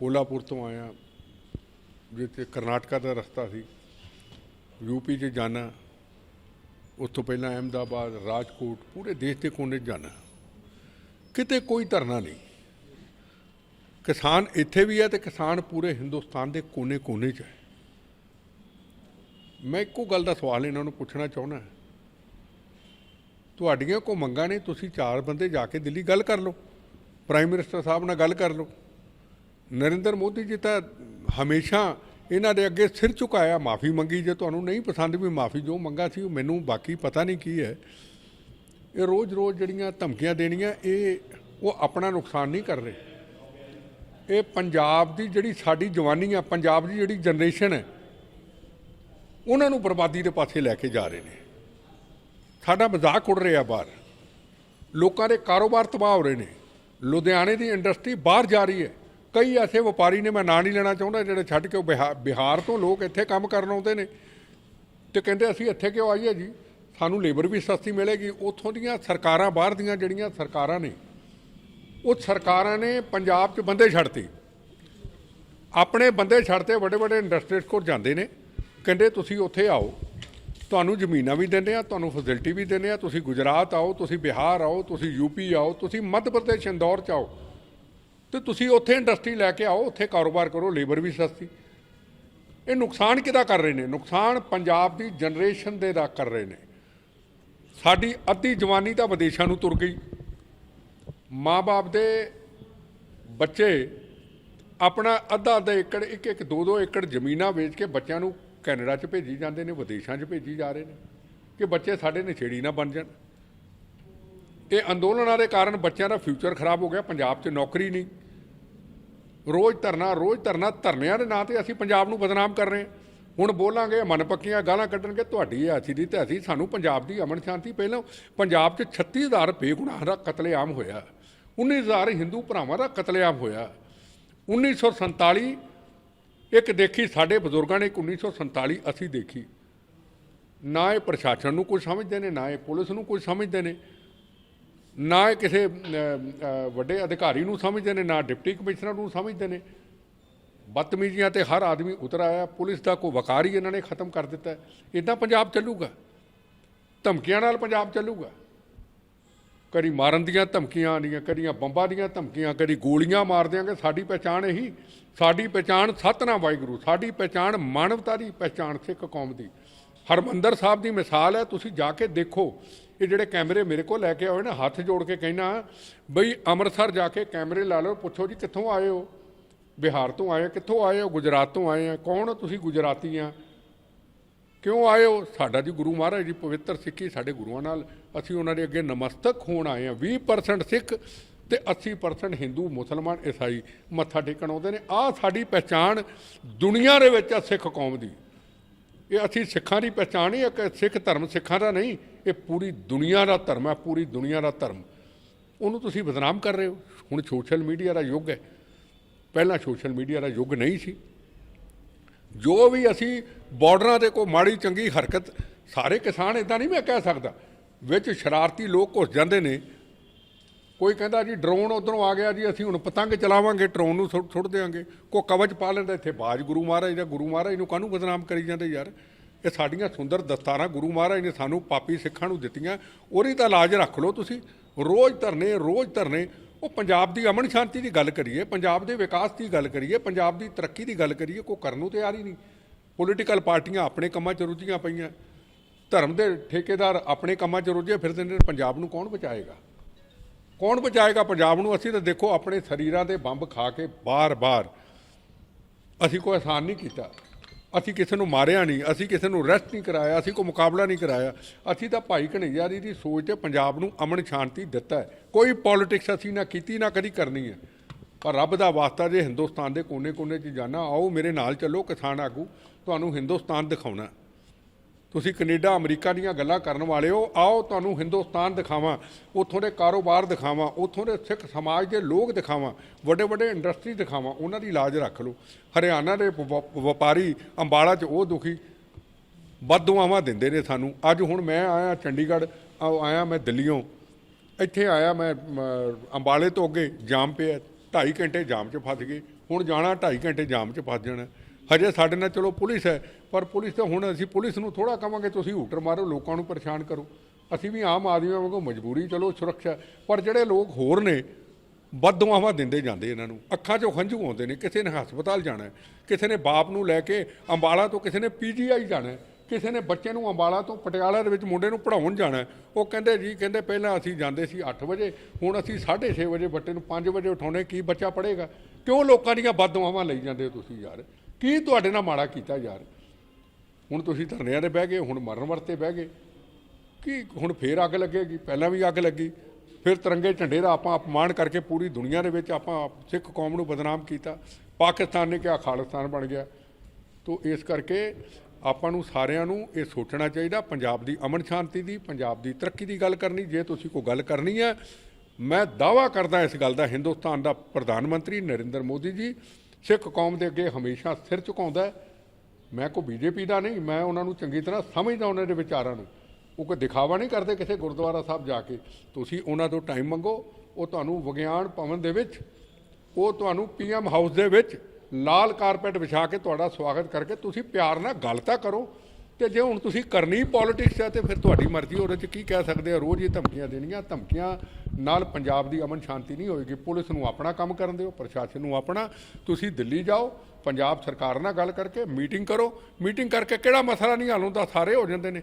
ਕੋਲਾਪੁਰ ਤੋਂ ਆਇਆ। ਜਿੱਥੇ ਕਰਨਾਟਕਾ ਦਾ ਰਸਤਾ ਸੀ। ਯੂਪੀ 'ਚ ਜਾਣਾ। ਉਸ ਤੋਂ ਪਹਿਲਾਂ ਅਹਿਮਦਾਬਾਦ, ਰਾਜਕੋਟ, ਪੂਰੇ ਦੇਸ਼ ਦੇ ਕੋਨੇ 'ਚ ਜਾਣਾ। ਕਿਤੇ ਕੋਈ ਧਰਨਾ ਨਹੀਂ। ਕਿਸਾਨ ਇੱਥੇ ਵੀ ਹੈ ਤੇ ਕਿਸਾਨ ਪੂਰੇ ਹਿੰਦੁਸਤਾਨ ਦੇ ਕੋਨੇ-ਕੋਨੇ 'ਚ ਹੈ। ਮੈਂ ਇੱਕੋ ਗੱਲ ਦਾ ਸਵਾਲ ਇਹਨਾਂ ਨੂੰ ਪੁੱਛਣਾ ਚਾਹੁੰਦਾ ਤੁਹਾਡੀਆਂ ਕੋ ਮੰਗਾਂ ਨੇ, ਤੁਸੀਂ ਚਾਰ ਬੰਦੇ ਜਾ ਕੇ ਦਿੱਲੀ ਗੱਲ ਕਰ ਲਓ। ਪ੍ਰਾਈਮ ਮਿਨਿਸਟਰ ਸਾਹਿਬ ਨਾਲ ਗੱਲ ਕਰ ਲਓ। ਨਰਿੰਦਰ ਮੋਦੀ ਜੀ ਤਾਂ ਹਮੇਸ਼ਾ ਇਹਨਾਂ ਦੇ ਅੱਗੇ ਸਿਰ ਝੁਕਾਇਆ, ਮਾਫੀ ਮੰਗੀ, ਜੇ ਤੁਹਾਨੂੰ ਨਹੀਂ ਪਸੰਦ ਵੀ ਮਾਫੀ ਜੋ ਮੰਗਾ ਸੀ, ਉਹ ਮੈਨੂੰ ਬਾਕੀ ਪਤਾ ਨਹੀਂ ਕੀ ਹੈ। ਇਹ ਰੋਜ਼-ਰੋਜ਼ ਜਿਹੜੀਆਂ ਧਮਕੀਆਂ ਦੇਣੀਆਂ, ਇਹ ਉਹ ਆਪਣਾ ਨੁਕਸਾਨ ਨਹੀਂ ਕਰ ਰਹੇ। ਇਹ ਪੰਜਾਬ ਦੀ ਜਿਹੜੀ ਸਾਡੀ ਜਵਾਨੀ ਆ, ਪੰਜਾਬ ਦੀ ਜਿਹੜੀ ਜਨਰੇਸ਼ਨ ਹੈ, ਉਹਨਾਂ ਨੂੰ ਬਰਬਾਦੀ ਦੇ ਪਾਸੇ ਲੈ ਕੇ ਜਾ ਰਹੇ ਨੇ। ਸਾਡਾ ਮਜ਼ਾਕ ਉੜ ਰਿਹਾ ਬਾਹਰ। ਲੋਕਾਂ ਦੇ ਕਾਰੋਬਾਰ ਤਬਾਹ ਹੋ ਰਹੇ ਨੇ। ਲੁਧਿਆਣੇ ਦੀ ਇੰਡਸਟਰੀ ਬਾਹਰ ਜਾ ਰਹੀ ਹੈ। ਕਈ ਐਸੇ ਵਪਾਰੀ ਨੇ, ਮੈਂ ਨਾਂ ਨਹੀਂ ਲੈਣਾ ਚਾਹੁੰਦਾ, ਜਿਹੜੇ ਛੱਡ ਕੇ ਉਹ ਬਿਹਾ- ਬਿਹਾਰ ਤੋਂ ਲੋਕ ਇੱਥੇ ਕੰਮ ਕਰਨ ਆਉਂਦੇ ਨੇ ਤੇ ਕਹਿੰਦੇ ਅਸੀਂ ਇੱਥੇ ਕਿਉਂ ਆਈਏ ਜੀ? ਸਾਨੂੰ ਲੇਬਰ ਵੀ ਸਸਤੀ ਮਿਲੇਗੀ। ਉੱਥੋਂ ਦੀਆਂ ਸਰਕਾਰਾਂ, ਬਾਹਰ ਦੀਆਂ ਜਿਹੜੀਆਂ ਸਰਕਾਰਾਂ ਨੇ, ਉਹ ਸਰਕਾਰਾਂ ਨੇ ਪੰਜਾਬ 'ਚ ਬੰਦੇ ਛੱਡਤੇ। ਆਪਣੇ ਬੰਦੇ ਛੱਡਤੇ ਵੱਡੇ ਵੱਡੇ ਇੰਡਸਟਰੀਜ਼ ਕੋਲ ਜਾਂਦੇ ਨੇ। ਕਹਿੰਦੇ ਤੁਸੀਂ ਉੱਥੇ ਆਓ, ਤੁਹਾਨੂੰ ਜ਼ਮੀਨਾਂ ਵੀ ਦਿੰਦੇ ਆ ਤੁਹਾਨੂੰ ਫੈਸਿਲਿਟੀ ਵੀ ਦਿੰਦੇ ਆ ਤੁਸੀਂ ਗੁਜਰਾਤ ਆਓ, ਤੁਸੀਂ ਬਿਹਾਰ ਆਓ, ਤੁਸੀਂ ਯੂਪੀ ਆਓ, ਤੁਸੀਂ ਮੱਧ ਪ੍ਰਦੇਸ਼, ਇੰਦੌਰ ਚ ਆਓ। ਤੇ ਤੁਸੀਂ ਉੱਥੇ ਇੰਡਸਟਰੀ ਲੈ ਕੇ ਆਓ, ਉੱਥੇ ਕਾਰੋਬਾਰ ਕਰੋ ਲੇਬਰ ਵੀ ਸਸਤੀ। ਇਹ ਨੁਕਸਾਨ ਕਿਹਦਾ ਕਰ ਰਹੇ ਨੇ? ਨੁਕਸਾਨ ਪੰਜਾਬ ਦੀ ਜਨਰੇਸ਼ਨ ਦੇ ਦਾ ਕਰ ਰਹੇ ਨੇ। ਸਾਡੀ ਅੱਧੀ ਜਵਾਨੀ ਤਾਂ ਵਿਦੇਸ਼ਾਂ ਨੂੰ ਤੁਰ ਗਈ। ਮਾਂ-ਬਾਪ ਦੇ ਬੱਚੇ ਆਪਣਾ ਅੱਧਾ ਅੱਧਾ ਏਕੜ ਇੱਕ ਇੱਕ ਦੋ ਦੋ ਏਕੜ ਜ਼ਮੀਨਾਂ ਵੇਚ ਕੇ ਬੱਚਿਆਂ ਨੂੰ ਕੈਨੇਡਾ 'ਚ ਭੇਜੀ ਜਾਂਦੇ ਨੇ, ਵਿਦੇਸ਼ਾਂ 'ਚ ਭੇਜੀ ਜਾ ਰਹੇ ਨੇ। ਕਿ ਬੱਚੇ ਸਾਡੇ ਨਸ਼ੇੜੀ ਨਾ ਬਣ ਜਾਣ। ਇਹ ਅੰਦੋਲਨਾਂ ਦੇ ਕਾਰਨ ਬੱਚਿਆਂ ਦਾ ਫਿਊਚਰ ਖਰਾਬ ਹੋ ਗਿਆ, ਪੰਜਾਬ 'ਚ ਨੌਕਰੀ ਨਹੀਂ। ਰੋਜ਼ ਧਰਨਾ ਰੋਜ਼ ਧਰਨਾ, ਧਰਨਿਆਂ ਦੇ ਨਾਂ ਤੇ ਅਸੀਂ ਪੰਜਾਬ ਨੂੰ ਬਦਨਾਮ ਕਰ ਰਹੇ ਹਾਂ। ਹੁਣ ਬੋਲਾਂਗੇ ਮਨ ਪੱਕੀਆਂ ਗਾਲਾਂ ਕੱਢਣਗੇ, ਤੁਹਾਡੀ ਹੈ ਅਸੀਂ ਦੀ ਤੇ ਅਸੀਂ ਸਾਨੂੰ ਪੰਜਾਬ ਦੀ ਅਮਨ ਸ਼ਾਂਤੀ ਪਹਿਲਾਂ ਪੰਜਾਬ 'ਚ 36000 ਬੇਗੁਨਾਹ ਦਾ ਕਤਲੇਆਮ ਹੋਇਆ। 19000 ਹਿੰਦੂ ਭਰਾਵਾਂ ਦਾ ਕਤਲੇਆਮ ਹੋਇਆ। 1947 ਇੱਕ ਦੇਖੀ, ਸਾਡੇ ਬਜ਼ੁਰਗਾਂ ਨੇ ਇੱਕ 1947 ਅਸੀਂ ਦੇਖੀ। ਨਾ ਇਹ ਪ੍ਰਸ਼ਾਸਨ ਨੂੰ ਕੋਈ ਸਮਝਦੇ ਨੇ, ਨਾ ਇਹ ਪੁਲਿਸ ਨੂੰ ਕੋਈ ਸਮਝਦੇ ਨੇ। ਨਾ ਇਹ ਕਿਸੇ ਵੱਡੇ ਅਧਿਕਾਰੀ ਨੂੰ ਸਮਝਦੇ ਨੇ, ਨਾ ਡਿਪਟੀ ਕਮਿਸ਼ਨਰ ਨੂੰ ਸਮਝਦੇ ਨੇ। ਬਦਤਮੀਜ਼ੀਆਂ ਤੇ ਹਰ ਆਦਮੀ ਉਤਰ ਆਇਆ, ਪੁਲਿਸ ਦਾ ਕੋਈ ਵਕਾਰ ਹੀ ਇਹਨਾਂ ਨੇ ਖਤਮ ਕਰ ਦਿੱਤਾ। ਇਦਾਂ ਪੰਜਾਬ ਚੱਲੂਗਾ। ਧਮਕੀਆਂ ਨਾਲ ਪੰਜਾਬ ਚੱਲੂਗਾ। ਕਦੀ ਮਾਰਨ ਦੀਆਂ ਧਮਕੀਆਂ ਆਉਂਦੀਆਂ ਕਦੀਆਂ ਬੰਬਾਂ ਦੀਆਂ ਧਮਕੀਆਂ, ਕਦੀ ਗੋਲੀਆਂ ਮਾਰ ਦਿਆਂਗੇ। ਸਾਡੀ ਪਹਿਚਾਣ ਇਹੀ, ਸਾਡੀ ਪਹਿਚਾਣ ਸਤਨਾ ਵਾਹਿਗੁਰੂ, ਸਾਡੀ ਪਹਿਚਾਣ ਮਾਨਵਤਾ ਦੀ, ਪਹਿਚਾਣ ਸਿੱਖ ਕੌਮ ਦੀ। ਹਰਮੰਦਰ ਸਾਹਿਬ ਦੀ ਮਿਸਾਲ ਹੈ, ਤੁਸੀਂ ਜਾ ਕੇ ਦੇਖੋ ਇਹ ਜਿਹੜੇ ਕੈਮਰੇ ਮੇਰੇ ਕੋਲ ਲੈ ਕੇ ਆਏ ਨੇ ਹੱਥ ਜੋੜ ਕੇ ਕਹਿਣਾ, ਬਈ ਅੰਮ੍ਰਿਤਸਰ ਜਾ ਕੇ ਕੈਮਰੇ ਲਾ ਲਓ। ਪੁੱਛੋ ਜੀ, ਕਿੱਥੋਂ ਆਏ ਹੋ? ਬਿਹਾਰ ਤੋਂ ਆਏ ਕਿੱਥੋਂ ਆਏ ਹੋ? ਗੁਜਰਾਤ ਤੋਂ ਆਏ ਆ ਕੌਣ ਤੁਸੀਂ ਗੁਜਰਾਤੀ ਆ? ਕਿਉਂ ਆਏ ਹੋ? ਸਾਡਾ ਜੀ ਗੁਰੂ ਮਹਾਰਾਜ ਜੀ ਪਵਿੱਤਰ ਸਿੱਖੀ ਸਾਡੇ ਗੁਰੂਆਂ ਨਾਲ। ਅਸੀਂ ਉਹਨਾਂ ਦੇ ਅੱਗੇ ਨਮਸਤਕ ਹੋਣ ਆਏ ਆ 20% ਸਿੱਖ ਤੇ 80% ਹਿੰਦੂ, ਮੁਸਲਮਾਨ, ਈਸਾਈ ਮੱਥਾ ਟੇਕਣ ਆਉਂਦੇ ਨੇ। ਆਹ ਸਾਡੀ ਪਹਿਚਾਣ ਦੁਨੀਆ ਦੇ ਵਿੱਚ ਆ ਸਿੱਖ ਕੌਮ ਦੀ। ਇਹ ਅਸੀਂ ਸਿੱਖਾਂ ਦੀ ਪਹਿਚਾਣ ਹੀ ਇੱਕ ਸਿੱਖ ਧਰਮ ਸਿੱਖਾਂ ਦਾ ਨਹੀਂ। ਇਹ ਪੂਰੀ ਦੁਨੀਆ ਦਾ ਧਰਮ ਹੈ, ਪੂਰੀ ਦੁਨੀਆ ਦਾ ਧਰਮ। ਉਹਨੂੰ ਤੁਸੀਂ ਬਦਨਾਮ ਕਰ ਰਹੇ ਹੋ। ਹੁਣ ਸੋਸ਼ਲ ਮੀਡੀਆ ਦਾ ਯੁੱਗ ਹੈ। ਪਹਿਲਾਂ ਸੋਸ਼ਲ ਮੀਡੀਆ ਦਾ ਯੁੱਗ ਨਹੀਂ ਸੀ। ਜੋ ਵੀ ਅਸੀਂ ਬਾਰਡਰਾਂ ਤੇ ਕੋਈ ਮਾੜੀ ਚੰਗੀ ਹਰਕਤ, ਸਾਰੇ ਕਿਸਾਨ ਇਦਾਂ ਨਹੀਂ ਮੈਂ ਕਹਿ ਸਕਦਾ। ਵਿੱਚ ਸ਼ਰਾਰਤੀ ਲੋਕ ਘੁਸ ਜਾਂਦੇ ਨੇ। ਕੋਈ ਕਹਿੰਦਾ ਜੀ, ਡਰੋਨ ਉਧਰੋਂ ਆ ਗਿਆ ਜੀ, ਅਸੀਂ ਹੁਣ ਪਤੰਗ ਚਲਾਵਾਂਗੇ, ਡਰੋਨ ਨੂੰ ਸੁੱਟ ਸੁੱਟ ਦੇਵਾਂਗੇ ਕੋ ਕਵਚ ਪਾ ਲੈਂਦਾ, ਇੱਥੇ ਬਾਜ ਗੁਰੂ ਮਹਾਰਾਜ ਦਾ ਗੁਰੂ ਮਹਾਰਾਜ ਨੂੰ ਕਾਹਨੂੰ ਬਦਨਾਮ ਕਰੀ ਜਾਂਦੇ ਯਾਰ? ਇਹ ਸਾਡੀਆਂ ਸੁੰਦਰ ਦਸਤਾਰਾਂ ਗੁਰੂ ਮਹਾਰਾਜ ਨੇ ਸਾਨੂੰ ਪਾਪੀ ਸਿੱਖਾਂ ਨੂੰ ਦਿੱਤੀਆਂ। ਉਹਦੀ ਤਾਂ ਲਾਜ ਰੱਖ ਲਓ ਤੁਸੀਂ। ਰੋਜ਼ ਧਰਨੇ ਰੋਜ਼ ਧਰਨੇ। ਉਹ ਪੰਜਾਬ ਦੀ ਅਮਨ ਸ਼ਾਂਤੀ ਦੀ ਗੱਲ ਕਰੀਏ, ਪੰਜਾਬ ਦੇ ਵਿਕਾਸ ਦੀ ਗੱਲ ਕਰੀਏ, ਪੰਜਾਬ ਦੀ ਤਰੱਕੀ ਦੀ ਗੱਲ ਕਰੀਏ, ਕੋਈ ਕਰਨ ਨੂੰ ਤਿਆਰ ਹੀ ਨਹੀਂ। ਪੋਲੀਟੀਕਲ ਪਾਰਟੀਆਂ ਆਪਣੇ ਕੰਮਾਂ 'ਚ ਰੁੱਝੀਆਂ ਪਈਆਂ। ਧਰਮ ਦੇ ਠੇਕੇਦਾਰ ਆਪਣੇ ਕੰਮਾਂ 'ਚ ਰੁੱਝੇ ਫਿਰਦੇ ਨੇ, ਪੰਜਾਬ ਨੂੰ ਕੌਣ ਬਚਾਏਗਾ? ਕੌਣ ਬਚਾਏਗਾ ਪੰਜਾਬ ਨੂੰ? ਅਸੀਂ ਤਾਂ ਦੇਖੋ, ਆਪਣੇ ਸਰੀਰਾਂ ਦੇ ਬੰਬ ਖਾ ਕੇ ਬਾਰ-ਬਾਰ ਅਸੀਂ ਕੋਈ ਆਸਾਨ ਨਹੀਂ ਕੀਤਾ। ਅਸੀਂ ਕਿਸੇ ਨੂੰ ਮਾਰਿਆ ਨਹੀਂ, ਅਸੀਂ ਕਿਸੇ ਨੂੰ ਅਰੈਸਟ ਨਹੀਂ ਕਰਾਇਆ, ਅਸੀਂ ਕੋਈ ਮੁਕਾਬਲਾ ਨਹੀਂ ਕਰਾਇਆ। ਅਸੀਂ ਤਾਂ ਭਾਈ ਕਨਈਆ ਜੀ ਦੀ ਸੋਚ ਤੇ ਪੰਜਾਬ ਨੂੰ ਅਮਨ ਸ਼ਾਂਤੀ ਦਿੱਤਾ ਹੈ। ਕੋਈ ਪੋਲਿਟਿਕਸ ਅਸੀਂ ਨਾ ਕੀਤੀ, ਨਾ ਕਦੀ ਕਰਨੀ ਹੈ। ਪਰ ਰੱਬ ਦਾ ਵਾਸਤਾ ਜੇ ਹਿੰਦੁਸਤਾਨ ਦੇ ਕੋਨੇ-ਕੋਨੇ 'ਚ ਜਾਣਾ, ਆਓ ਮੇਰੇ ਨਾਲ ਚੱਲੋ ਕਿਸਾਨ ਆਗੂ, ਤੁਹਾਨੂੰ ਹਿੰਦੁਸਤਾਨ ਦਿਖਾਉਣਾ। ਤੁਸੀਂ ਕੈਨੇਡਾ, ਅਮਰੀਕਾ ਦੀਆਂ ਗੱਲਾਂ ਕਰਨ ਵਾਲੇ ਹੋ, ਆਓ ਤੁਹਾਨੂੰ ਹਿੰਦੁਸਤਾਨ ਦਿਖਾਵਾਂ, ਉੱਥੋਂ ਦੇ ਕਾਰੋਬਾਰ ਦਿਖਾਵਾਂ, ਉੱਥੋਂ ਦੇ ਸਿੱਖ ਸਮਾਜ ਦੇ ਲੋਕ ਦਿਖਾਵਾਂ ਵੱਡੇ ਵੱਡੇ ਇੰਡਸਟਰੀ ਦਿਖਾਵਾਂ, ਉਹਨਾਂ ਦੀ ਲਾਜ ਰੱਖ ਲਓ। ਹਰਿਆਣਾ ਦੇ ਵਪ- ਵਪਾਰੀ ਅੰਬਾਲਾ 'ਚ ਉਹ ਦੁਖੀ ਬਦਦੁਆਵਾਂ ਦਿੰਦੇ ਨੇ ਸਾਨੂੰ। ਅੱਜ ਹੁਣ ਮੈਂ ਆਇਆ ਚੰਡੀਗੜ੍ਹ ਆਇਆ ਮੈਂ ਦਿੱਲੀੋਂ ਇੱਥੇ ਆਇਆ ਮੈਂ ਅੰਬਾਲੇ ਤੋਂ ਅੱਗੇ ਜਾਮ ਪਿਆ, ਢਾਈ ਘੰਟੇ ਜਾਮ 'ਚ ਫਸ ਗਏ, ਹੁਣ ਜਾਣਾ 2.5 ਘੰਟੇ ਜਾਮ 'ਚ ਫਸ ਜਾਣਾ। ਹਜੇ ਸਾਡੇ ਨਾਲ ਚਲੋ ਪੁਲਿਸ ਹੈ, ਪਰ ਪੁਲਿਸ ਤਾਂ ਹੁਣ ਅਸੀਂ ਪੁਲਿਸ ਨੂੰ ਥੋੜਾ ਕਵਾਂਗੇ, ਤੁਸੀਂ ਹੂਟਰ ਮਾਰੋ, ਲੋਕਾਂ ਨੂੰ ਪਰੇਸ਼ਾਨ ਕਰੋ। ਅਸੀਂ ਵੀ ਆਮ ਆਦਮੀਆਂ ਵਾਂਗੂ ਮਜਬੂਰੀ, ਚਲੋ ਸੁਰੱਖਿਆ, ਪਰ ਜਿਹੜੇ ਲੋਕ ਹੋਰ ਨੇ, ਬਦਦੁਆਵਾਂ ਦਿੰਦੇ ਜਾਂਦੇ ਇਹਨਾਂ ਨੂੰ। ਅੱਖਾਂ 'ਚੋਂ ਹੰਝੂ ਆਉਂਦੇ ਨੇ, ਕਿਸੇ ਨੇ ਹਸਪਤਾਲ ਜਾਣਾ ਕਿਸੇ ਨੇ ਬਾਪ ਨੂੰ ਲੈ ਕੇ ਅੰਬਾਲਾ ਤੋਂ ਕਿਸੇ ਨੇ ਪੀਜੀਆਈ ਜਾਣਾ ਕਿਸੇ ਨੇ ਬੱਚੇ ਨੂੰ ਅੰਬਾਲਾ ਤੋਂ ਪਟਿਆਲਾ ਦੇ ਵਿੱਚ ਮੁੰਡੇ ਨੂੰ ਪੜਾਉਣ ਜਾਣਾ ਉਹ ਕਹਿੰਦੇ ਜੀ, ਕਹਿੰਦੇ ਪਹਿਲਾਂ ਅਸੀਂ ਜਾਂਦੇ ਸੀ 8 ਵਜੇ, ਹੁਣ ਅਸੀਂ 6:30 ਵਜੇ ਬੱਚੇ ਨੂੰ 5 ਵਜੇ ਉਠਾਉਣੇ ਕੀ ਬੱਚਾ ਪੜ੍ਹੇਗਾ? ਕਿਉਂ ਲੋਕਾਂ ਦੀਆਂ ਬਦਦੁਆਵਾਂ ਲਈ ਜਾਂਦੇ ਹੋ ਤੁਸੀਂ ਯਾਰ? ਕੀ ਤੁਹਾਡੇ ਨਾਲ ਮਾੜਾ ਕੀਤਾ ਯਾਰ ਹੁਣ ਤੁਸੀਂ ਧਰਨਿਆਂ 'ਤੇ ਬਹਿ ਗਏ, ਹੁਣ ਮਰਨ ਵਰਤੇ ਬਹਿ ਗਏ। ਕੀ ਹੁਣ ਫੇਰ ਅੱਗ ਲੱਗੇਗੀ? ਪਹਿਲਾਂ ਵੀ ਅੱਗ ਲੱਗੀ। ਫਿਰ ਤਿਰੰਗੇ ਝੰਡੇ ਦਾ ਆਪਾਂ ਅਪਮਾਨ ਕਰਕੇ ਪੂਰੀ ਦੁਨੀਆ ਦੇ ਵਿੱਚ ਆਪਾਂ ਸਿੱਖ ਕੌਮ ਨੂੰ ਬਦਨਾਮ ਕੀਤਾ। ਪਾਕਿਸਤਾਨ ਨੇ ਕਿਹਾ ਖਾਲਿਸਤਾਨ ਬਣ ਗਿਆ। ਤੋ ਇਸ ਕਰਕੇ ਆਪਾਂ ਨੂੰ ਸਾਰਿਆਂ ਨੂੰ ਇਹ ਸੋਚਣਾ ਚਾਹੀਦਾ, ਪੰਜਾਬ ਦੀ ਅਮਨ ਸ਼ਾਂਤੀ ਦੀ, ਪੰਜਾਬ ਦੀ ਤਰੱਕੀ ਦੀ ਗੱਲ ਕਰਨੀ। ਜੇ ਤੁਸੀਂ ਕੋਈ ਗੱਲ ਕਰਨੀ ਹੈ, ਮੈਂ ਦਾਵਾ ਕਰਦਾ ਇਸ ਗੱਲ ਦਾ। ਹਿੰਦੁਸਤਾਨ ਦਾ ਪ੍ਰਧਾਨ ਮੰਤਰੀ ਨਰਿੰਦਰ ਮੋਦੀ ਜੀ ਸਿੱਖ ਕੌਮ ਦੇ ਅੱਗੇ ਹਮੇਸ਼ਾ ਸਿਰ ਝੁਕਾਉਂਦਾ ਮੈਂ ਕੋਈ ਬੀਜੇਪੀ ਦਾ ਨਹੀਂ, ਮੈਂ ਉਹਨਾਂ ਨੂੰ ਚੰਗੀ ਤਰ੍ਹਾਂ ਸਮਝਦਾ ਉਹਨਾਂ ਦੇ ਵਿਚਾਰਾਂ ਨੂੰ। ਉਹ ਕੋਈ ਦਿਖਾਵਾ ਨਹੀਂ ਕਰਦੇ ਕਿਸੇ ਗੁਰਦੁਆਰਾ ਸਾਹਿਬ ਜਾ ਕੇ। ਤੁਸੀਂ ਉਹਨਾਂ ਤੋਂ ਟਾਈਮ ਮੰਗੋ, ਉਹ ਤੁਹਾਨੂੰ ਵਿਗਿਆਨ ਭਵਨ ਦੇ ਵਿੱਚ, ਉਹ ਤੁਹਾਨੂੰ ਪੀਐਮ ਹਾਊਸ ਦੇ ਵਿੱਚ ਲਾਲ ਕਾਰਪੈਟ ਵਿਛਾ ਕੇ ਤੁਹਾਡਾ ਸਵਾਗਤ ਕਰਕੇ ਤੁਸੀਂ ਪਿਆਰ ਨਾਲ ਗੱਲ ਤਾਂ ਕਰੋ। ਤੇ ਜੇ ਹੁਣ ਤੁਸੀਂ ਕਰਨੀ ਪੋਲਿਟਿਕਸ ਹੈ ਤੇ ਫਿਰ ਤੁਹਾਡੀ ਮਰਜ਼ੀ, ਉਹਦੇ 'ਚ ਕੀ ਕਹਿ ਸਕਦੇ ਆ? ਰੋਜ਼ ਹੀ ਧਮਕੀਆਂ ਦੇਣੀਆਂ, ਧਮਕੀਆਂ ਨਾਲ ਪੰਜਾਬ ਦੀ ਅਮਨ ਸ਼ਾਂਤੀ ਨਹੀਂ ਹੋਏਗੀ। ਪੁਲਿਸ ਨੂੰ ਆਪਣਾ ਕੰਮ ਕਰਨ ਦਿਓ, ਪ੍ਰਸ਼ਾਸਨ ਨੂੰ ਆਪਣਾ। ਤੁਸੀਂ ਦਿੱਲੀ ਜਾਓ, ਪੰਜਾਬ ਸਰਕਾਰ ਨਾਲ ਗੱਲ ਕਰਕੇ ਮੀਟਿੰਗ ਕਰੋ। ਮੀਟਿੰਗ ਕਰਕੇ ਕਿਹੜਾ ਮਸਲਾ ਨਹੀਂ ਹੱਲ ਹੁੰਦਾ? ਸਾਰੇ ਹੋ ਜਾਂਦੇ ਨੇ।